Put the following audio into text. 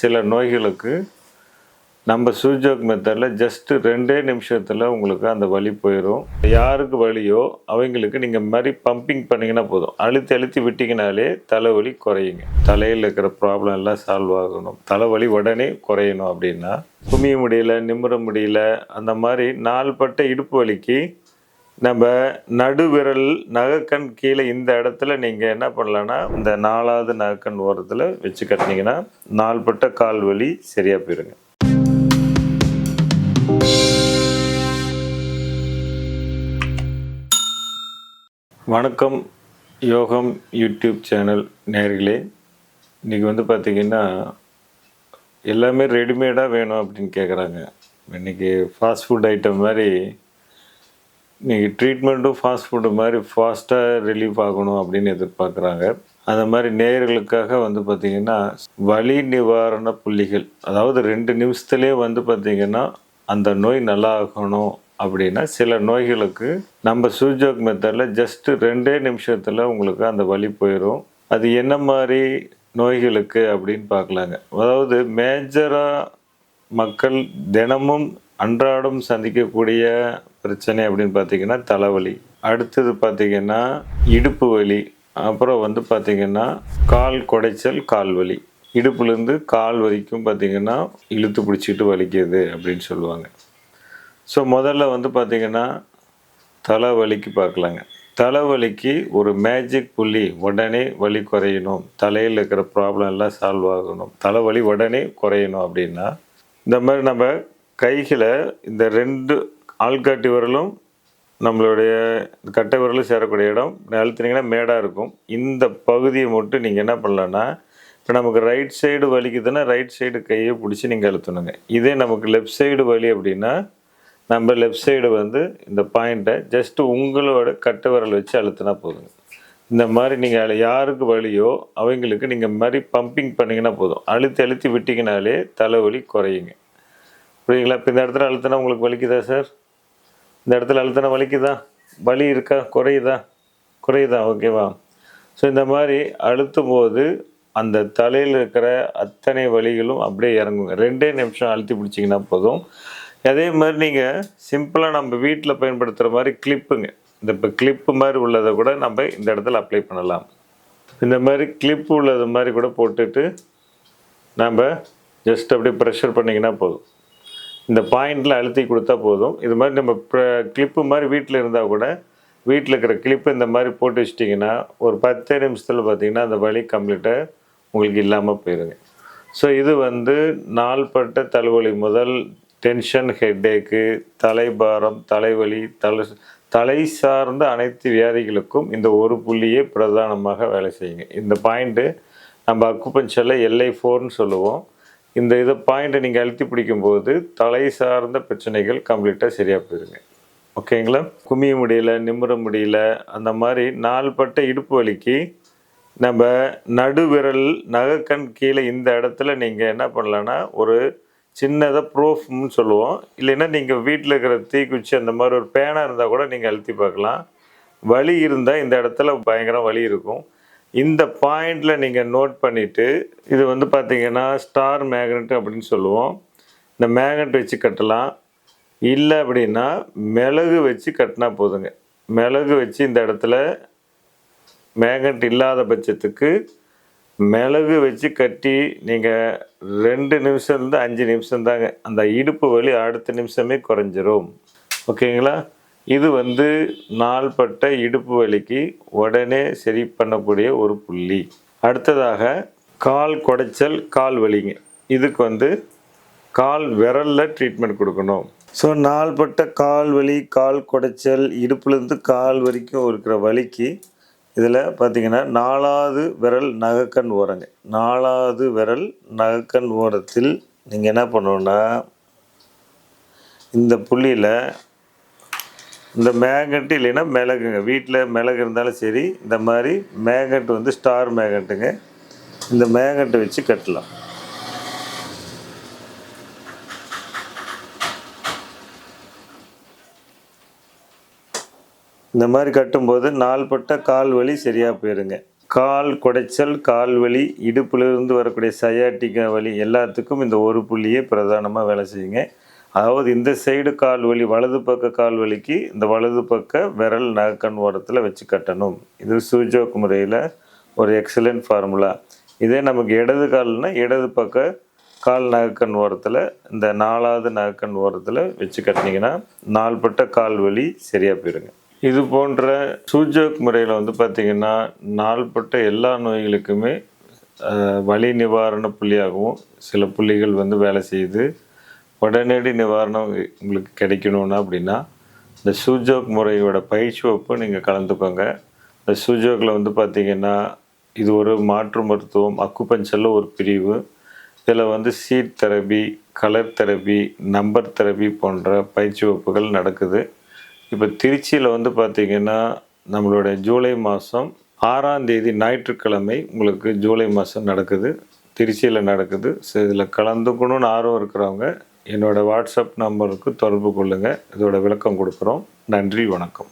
சில நோய்களுக்கு நம்ம சூஜோக் மெத்தடில் ஜஸ்ட்டு ரெண்டே நிமிஷத்தில் உங்களுக்கு அந்த வலி போயிடும் யாருக்கு வலியோ அவங்களுக்கு நீங்கள் மாதிரி பம்பிங் பண்ணிங்கன்னா போதும். அழுத்தி அழுத்தி விட்டிங்கனாலே தலைவலி குறையுங்க. தலையில் இருக்கிற ப்ராப்ளம் எல்லாம் சால்வ் ஆகணும். தலைவலி உடனே குறையணும் அப்படின்னா குமிய முடியல நிமிர முடியல அந்த மாதிரி நாள்பட்ட இடுப்பு வலிக்கு நம்ம நடுவிரல் நகைக்கண் கீழே இந்த இடத்துல நீங்கள் என்ன பண்ணலான்னா இந்த நாலாவது நகைக்கண் ஓரத்தில் வச்சு கட்டினீங்கன்னா நாள்பட்ட கால் வலி சரியாக போயிருங்க. வணக்கம். யோகம் யூடியூப் சேனல் நேர்களே இன்றைக்கி வந்து பார்த்திங்கன்னா எல்லாமே ரெடிமேடாக வேணும் அப்படின்னு கேட்குறாங்க இன்றைக்கி ஃபாஸ்ட் ஃபுட் ஐட்டம் மாதிரி இன்றைக்கி ட்ரீட்மெண்ட்டும் ஃபாஸ்ட் ஃபுட்டு மாதிரி ஃபாஸ்ட்டாக ரிலீஃப் ஆகணும் அப்படின்னு எதிர்பார்க்குறாங்க. அந்த மாதிரி நேயர்களுக்காக வந்து பார்த்திங்கன்னா வலி நிவாரண புள்ளிகள் அதாவது ரெண்டு நிமிஷத்துலேயே வந்து பார்த்திங்கன்னா அந்த நோய் நல்லா ஆகணும் அப்படின்னா சில நோய்களுக்கு நம்ம சூஜோக் மெத்தடில் ஜஸ்ட்டு ரெண்டே நிமிஷத்தில் உங்களுக்கு அந்த வலி போயிடும் அது என்ன மாதிரி நோய்களுக்கு அப்படின்னு பார்க்கலாங்க அதாவது மேஜராக மக்கள் தினமும் அன்றாடம் சந்திக்கக்கூடிய பிரச்சனை அப்படின்னு பார்த்தீங்கன்னா தலைவலி. அடுத்தது பார்த்தீங்கன்னா இடுப்பு வலி. அப்புறம் வந்து பார்த்தீங்கன்னா கால் குடைச்சல் கால் வலி. இடுப்புலேருந்து கால் வரைக்கும் பார்த்தீங்கன்னா இழுத்து பிடிச்சிட்டு வலிக்குது அப்படின்னு சொல்லுவாங்க. ஸோ முதல்ல வந்து பார்த்தீங்கன்னா தலைவலிக்கு பார்க்கலாங்க. தலைவலிக்கு ஒரு மேஜிக் புள்ளி உடனே வலி குறையணும். தலையில் இருக்கிற ப்ராப்ளம் எல்லாம் சால்வ் ஆகணும். தலைவலி உடனே குறையணும் அப்படின்னா இந்த மாதிரி நம்ம கைகளை இந்த ரெண்டு ஆள்காட்டி விரலும் நம்மளுடைய கட்டை விரலும் சேரக்கூடிய இடம். அழுத்தினீங்கன்னா மேடாக இருக்கும். இந்த பகுதியை மட்டும் நீங்கள் என்ன பண்ணலான்னா இப்போ நமக்கு ரைட் சைடு வலிக்குதுன்னா ரைட் சைடு கையை பிடிச்சி நீங்கள் அழுத்தணுங்க. இதே நமக்கு லெஃப்ட் சைடு வலி அப்படின்னா நம்ம லெஃப்ட் சைடு வந்து இந்த பாயிண்ட்டை ஜஸ்ட்டு உங்களோட கட்டை விரல் வச்சு அழுத்தினா போதுங்க. இந்த மாதிரி நீங்கள் யாருக்கு வழியோ அவங்களுக்கு நீங்கள் மாதிரி பம்பிங் பண்ணிங்கன்னா போதும். அழுத்தி அழுத்தி விட்டிங்கனாலே தலைவலி குறையுங்க. புரியுங்களா இப்போ இந்த இடத்துல அழுத்தினா உங்களுக்கு வலிக்குதா சார் இந்த இடத்துல அழுத்தினா வலிக்குதா? வலி இருக்கா? குறையுதா? குறையுதா? ஓகேவா ஸோ இந்த மாதிரி அழுத்தும் போது அந்த தலையில் இருக்கிற அத்தனை வலிகளும் அப்படியே இறங்குங்க. ரெண்டே நிமிஷம் அழுத்தி பிடிச்சிங்கன்னா போதும். அதே மாதிரி நீங்கள் சிம்பிளாக நம்ம வீட்டில் பயன்படுத்துகிற மாதிரி கிளிப்புங்க இந்த இப்போ கிளிப்பு மாதிரி உள்ளதை கூட நம்ம இந்த இடத்துல அப்ளை பண்ணலாம். இந்த மாதிரி கிளிப்பு உள்ளது மாதிரி கூட போட்டுட்டு நம்ம ஜஸ்ட் அப்படியே ப்ரெஷர் பண்ணிங்கன்னா போதும். இந்த பாயிண்டில் அழுத்தி கொடுத்தா போதும். இது மாதிரி நம்ம கிளிப்பு மாதிரி வீட்டில் இருந்தால் கூட வீட்டில் இருக்கிற கிளிப்பு இந்த மாதிரி போட்டு வச்சிட்டிங்கன்னா ஒரு பத்தே நிமிஷத்தில் பார்த்தீங்கன்னா அந்த வலி கம்ப்ளீட்டாக உங்களுக்கு இல்லாமல் போயிடுங்க ஸோ இது வந்து நாள்பட்ட தலைவலி முதல் டென்ஷன் ஹெட்டேக்கு தலைபாரம் தலைவலி தலை தலை சார்ந்த அனைத்து வியாதிகளுக்கும் இந்த ஒரு புள்ளியே பிரதானமாக வேலை செய்யுங்க. இந்த பாயிண்ட்டு நம்ம அக்குப்பஞ்சரில் எல்ஐ ஃபோர்னு சொல்லுவோம். இந்த இதை பாயிண்ட்டை நீங்கள் அழுத்தி பிடிக்கும்போது தலை சார்ந்த பிரச்சனைகள் கம்ப்ளீட்டாக சரியாக போயிருங்க. ஓகேங்களா? குமிய முடியல நிமிர முடியல அந்த மாதிரி நாள்பட்ட இடுப்பு வலிக்கு நம்ம நடுவிரல் நகைக்கண் கீழே இந்த இடத்துல நீங்கள் என்ன பண்ணலான்னா ஒரு சின்னதாக ப்ரூஃப்னு சொல்லுவோம். இல்லைன்னா நீங்கள் வீட்டில் இருக்கிற தீக்குச்சி அந்த மாதிரி ஒரு பேனா இருந்தால் கூட நீங்கள் அழுத்தி பார்க்கலாம். வலி இருந்தால் இந்த இடத்துல பயங்கரம் வலி இருக்கும். இந்த பாயிண்டில் நீங்கள் நோட் பண்ணிவிட்டு இது வந்து பார்த்தீங்கன்னா ஸ்டார் மேக்னெட் அப்படின்னு சொல்லுவோம். இந்த மேக்னெட் வச்சு கட்டலாம். இல்லை அப்படின்னா மிளகு வச்சு கட்டினா போதுங்க. மிளகு வச்சு இந்த இடத்துல மேக்னெட் இல்லாத பட்சத்துக்கு மிளகு வச்சு கட்டி நீங்கள் ரெண்டு நிமிஷம்லேருந்து அஞ்சு நிமிஷம் தாங்க அந்த இடுப்பு வலி அடுத்த நிமிஷமே குறைஞ்சிரும். ஓகேங்களா? இது வந்து நாள்பட்ட இடுப்பு வலிக்கு உடனே சரி பண்ணக்கூடிய ஒரு புள்ளி. அடுத்ததாக கால் குடைச்சல் கால் வலிங்க. இதுக்கு வந்து கால் விரலில் ட்ரீட்மெண்ட் கொடுக்கணும். ஸோ நாள்பட்ட கால் வலி கால் குடைச்சல் இடுப்புலேருந்து கால் வரைக்கும் இருக்கிற வலிக்கு இதில் பார்த்தீங்கன்னா நாலாவது விரல் நகைக்கண் ஓரங்க. நாலாவது விரல் நகைக்கண் ஓரத்தில் நீங்கள் என்ன பண்ணணுன்னா இந்த புள்ளியில் இந்த மேகண்ட் இல்லைன்னா மிளகுங்க. வீட்டில் மிளகு இருந்தாலும் சரி இந்த மாதிரி மேகண்ட் வந்து ஸ்டார் மேகட்டுங்க இந்த மேகண்ட்டை வச்சு கட்டலாம். இந்த மாதிரி கட்டும்போது நாள்பட்ட கால் வலி சரியாக போயிருங்க. கால் குடைச்சல் கால் வலி இடுப்புலேருந்து வரக்கூடிய சயாட்டிக்க வலி எல்லாத்துக்கும் இந்த ஒரு புள்ளியே பிரதானமாக வேலை செய்யுங்க. அதாவது இந்த சைடு கால் வலி வலது பக்க கால் வலிக்கு இந்த வலது பக்க விரல் நகக்கண் ஓரத்தில் வச்சு கட்டணும். இது சூஜோக் முறையில் ஒரு எக்ஸலண்ட் ஃபார்முலா இதே நமக்கு இடது கால்னா இடது பக்க கால் நகக்கண் ஓரத்தில் இந்த நாலாவது நகக்கண் ஓரத்தில் வச்சு கட்டினீங்கன்னா நாள்பட்ட கால் வலி சரியாக போயிருங்க இது போன்ற சூஜோக் முறையில் வந்து பார்த்திங்கன்னா நாள்பட்ட எல்லா நோய்களுக்குமே வலி நிவாரண புள்ளியாகவும் சில புள்ளிகள் வந்து வேலை செய்யுது. உடனடி நிவாரணம் உங்களுக்கு கிடைக்கணும்னா அப்படின்னா இந்த சூஜோக் முறையோட பயிற்சி வகுப்பு நீங்கள் கலந்துக்கோங்க. இந்த சூஜோக்கில் வந்து பார்த்திங்கன்னா இது ஒரு மாற்று மருத்துவம் அக்குபஞ்சரில் ஒரு பிரிவு. இதில் வந்து seed therapy colour therapy number therapy போன்ற பயிற்சி வகுப்புகள் நடக்குது. இப்போ திருச்சியில் வந்து பார்த்திங்கன்னா நம்மளோட ஜூலை மாதம் ஆறாம் தேதி ஞாயிற்றுக்கிழமை உங்களுக்கு ஜூலை மாதம் நடக்குது. திருச்சியில் நடக்குது. ஸோ இதில் கலந்துக்கணும்னு ஆர்வம் இருக்கிறவங்க என்னோடய வாட்ஸ்அப் நம்பருக்கு தொடர்பு கொள்ளுங்கள் இதோட விளக்கம் கொடுக்குறோம். நன்றி வணக்கம்.